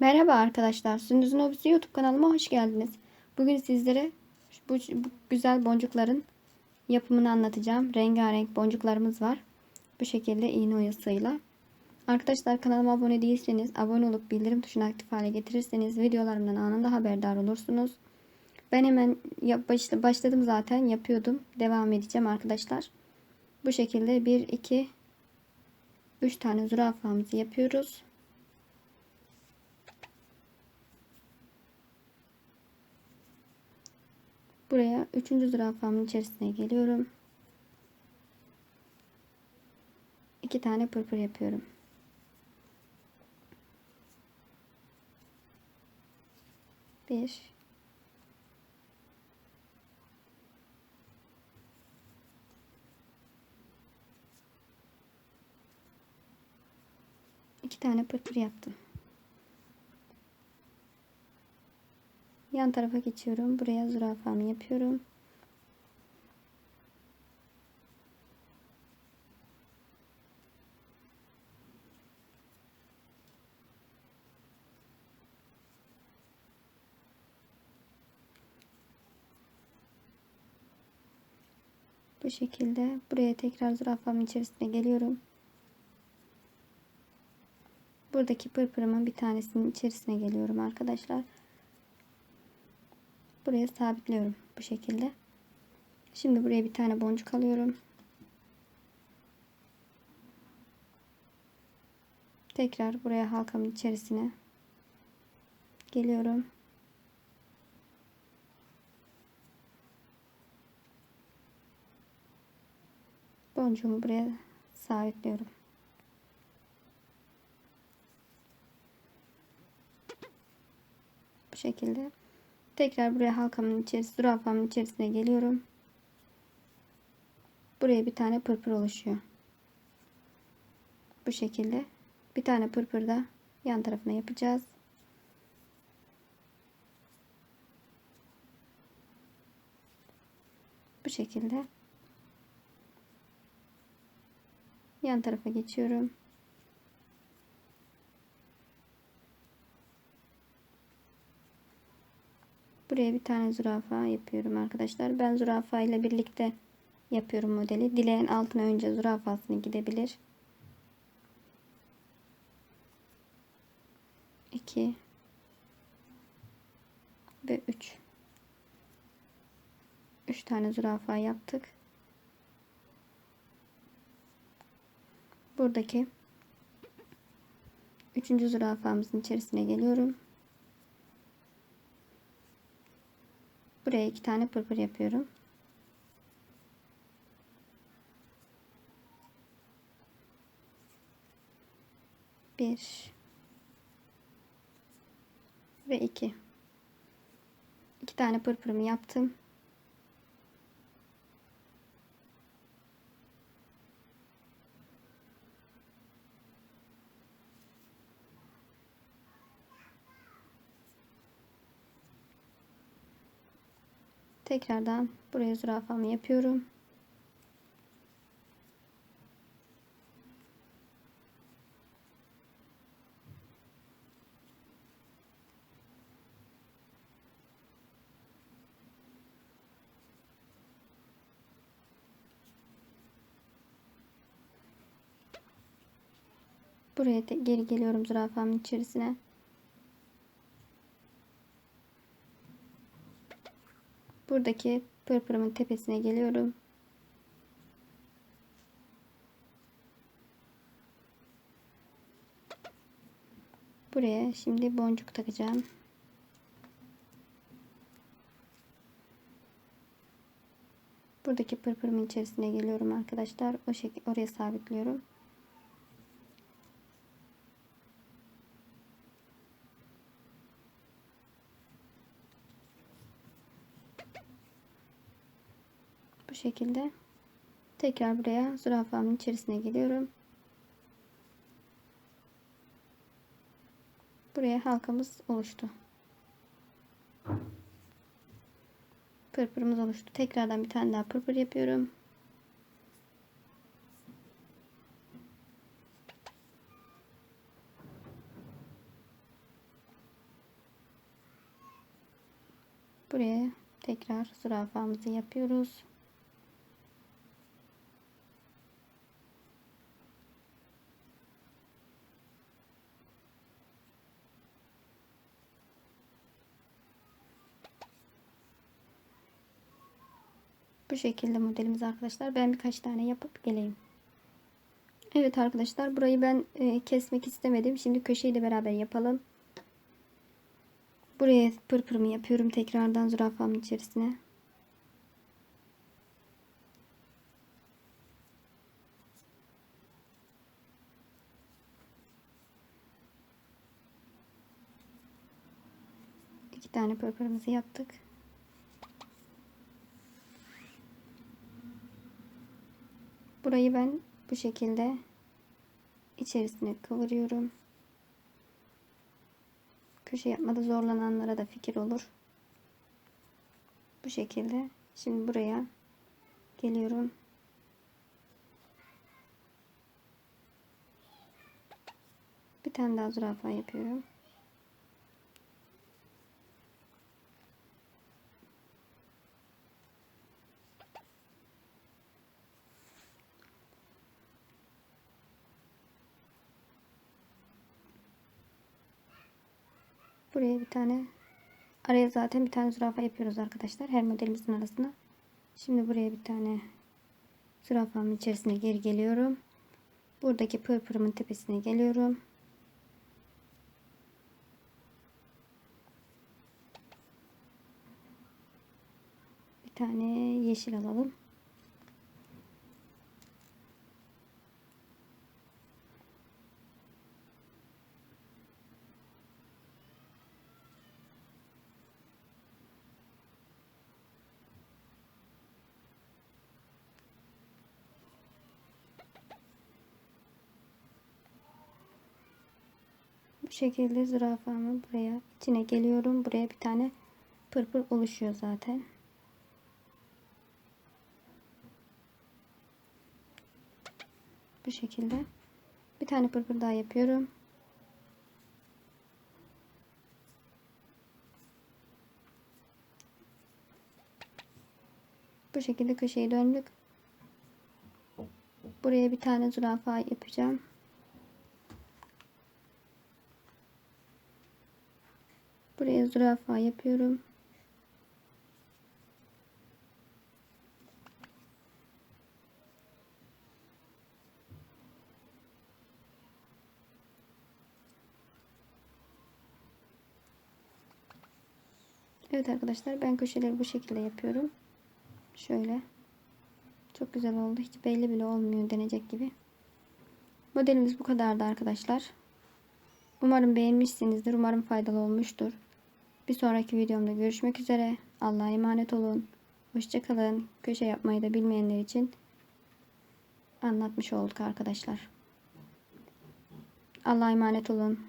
Merhaba arkadaşlar. Sündüz'ün Hobisi YouTube kanalıma hoş geldiniz. Bugün sizlere bu, bu güzel boncukların yapımını anlatacağım. Rengarenk boncuklarımız var. Bu şekilde iğne oyasıyla. Arkadaşlar kanalıma abone değilseniz abone olup bildirim tuşunu aktif hale getirirseniz videolarımdan anında haberdar olursunuz. Ben hemen yap, başladım zaten yapıyordum. Devam edeceğim arkadaşlar. Bu şekilde 1 2 3 tane zürafamızı yapıyoruz. Buraya üçüncü zürafamın içerisine geliyorum. İki tane pırpır yapıyorum. Bir. İki tane pırpır yaptım. Yan tarafa geçiyorum. Buraya zürafamı yapıyorum. Bu şekilde buraya tekrar zürafamın içerisine geliyorum. Buradaki pırpırımın bir tanesinin içerisine geliyorum arkadaşlar buraya sabitliyorum bu şekilde. Şimdi buraya bir tane boncuk alıyorum. Tekrar buraya halkamın içerisine geliyorum. Boncuğumu buraya sabitliyorum. Bu şekilde Tekrar buraya halkamın içerisine, zürafamın içerisine geliyorum. Buraya bir tane pırpır oluşuyor. Bu şekilde. Bir tane pırpır da yan tarafına yapacağız. Bu şekilde. Yan tarafa geçiyorum. Buraya bir tane zürafa yapıyorum arkadaşlar. Ben zürafa ile birlikte yapıyorum modeli. Dileğin altına önce zürafasını gidebilir. 2 ve 3 3 tane zürafa yaptık. Buradaki üçüncü zürafamızın içerisine geliyorum. Buraya iki tane pırpır yapıyorum. Bir ve iki. İki tane pırpırımı yaptım. Tekrardan buraya zürafamı yapıyorum. Buraya geri geliyorum zürafamın içerisine. Buradaki pırpırımın tepesine geliyorum. Buraya şimdi boncuk takacağım. Buradaki pırpırımın içerisine geliyorum arkadaşlar. O şekilde oraya sabitliyorum. şekilde tekrar buraya zürafamın içerisine geliyorum. Buraya halkamız oluştu. Pırpırımız oluştu. Tekrardan bir tane daha pırpır yapıyorum. Buraya tekrar zürafamızı yapıyoruz. Şekilde modelimiz arkadaşlar. Ben birkaç tane yapıp geleyim. Evet arkadaşlar burayı ben e, kesmek istemedim. Şimdi köşeyi de beraber yapalım. Buraya pırpırımı yapıyorum tekrardan zürafamın içerisine. İki tane pırpırımızı yaptık. Burayı ben bu şekilde içerisine kıvırıyorum. Köşe yapmada zorlananlara da fikir olur. Bu şekilde. Şimdi buraya geliyorum. Bir tane daha zürafa yapıyorum. Buraya bir tane araya zaten bir tane zürafa yapıyoruz arkadaşlar. Her modelimizin arasına. Şimdi buraya bir tane zürafamın içerisine geri geliyorum. Buradaki pırpırımın tepesine geliyorum. Bir tane yeşil alalım. Bu şekilde zürafamı buraya içine geliyorum. Buraya bir tane pırpır oluşuyor zaten. Bu şekilde. Bir tane pırpır daha yapıyorum. Bu şekilde köşeyi döndük. Buraya bir tane zürafa yapacağım. Buraya zürafa yapıyorum. Evet arkadaşlar ben köşeleri bu şekilde yapıyorum. Şöyle. Çok güzel oldu. Hiç belli bile olmuyor denecek gibi. Modelimiz bu kadardı arkadaşlar. Umarım beğenmişsinizdir. Umarım faydalı olmuştur. Bir sonraki videomda görüşmek üzere. Allah'a emanet olun. Hoşçakalın. Köşe yapmayı da bilmeyenler için anlatmış olduk arkadaşlar. Allah'a emanet olun.